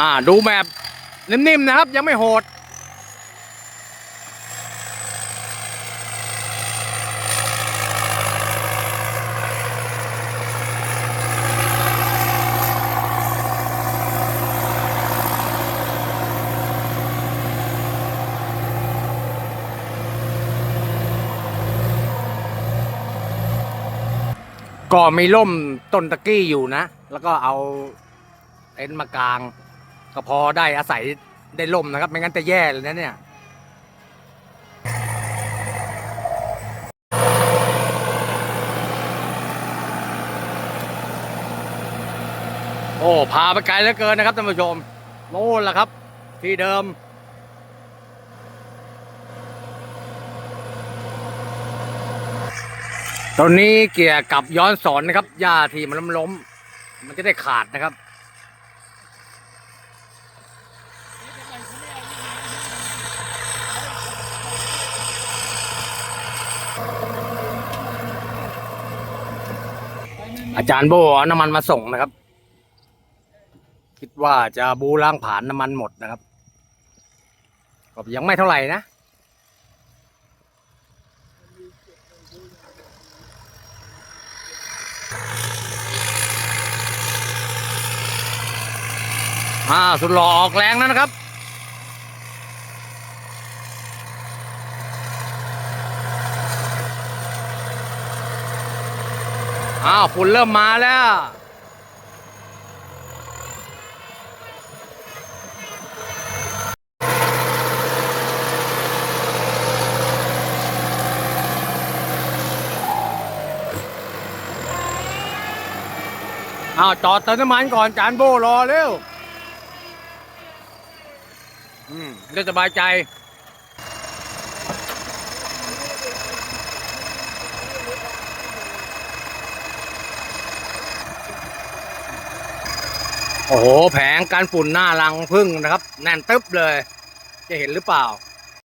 อ่าดูแบบนิ่มๆนะครับ ยังไม่โหด ก็มีร่มต้นตะกี้อยู่นะ แล้วก็เอาเต็นท์มากาง ก็พอได้อาศัยได้ร่มนะครับ ไม่งั้นจะแย่เลยนะเนี่ยโอ้พาไปไกลเหลือเกินนะครับท่านผู้ชมโน่นแหละครับ ที่เดิม ตอนนี้เกียร์กลับย้อนสอนนะครับหญ้าที่มันล้มล้มๆมันจะได้ขาดนะครับ อาจารย์โบเอาน้ำมันมาส่งนะครับ คิดว่าจะบูล้างผ่านน้ำมันหมดนะครับก็ยังไม่เท่าไหร่นะอ่าสุดหล่อออกแรงนะครับ อ้าวฝุ่นเริ่มมาแล้ว อ้าวจอดเติมน้ำมันก่อนจานโบรอเร็ว อืมเรื่องสบายใจ โอ้โห แผงการฝุ่นหน้ารังพึ่งนะครับ แน่นตึ๊บเลย จะเห็นหรือเปล่า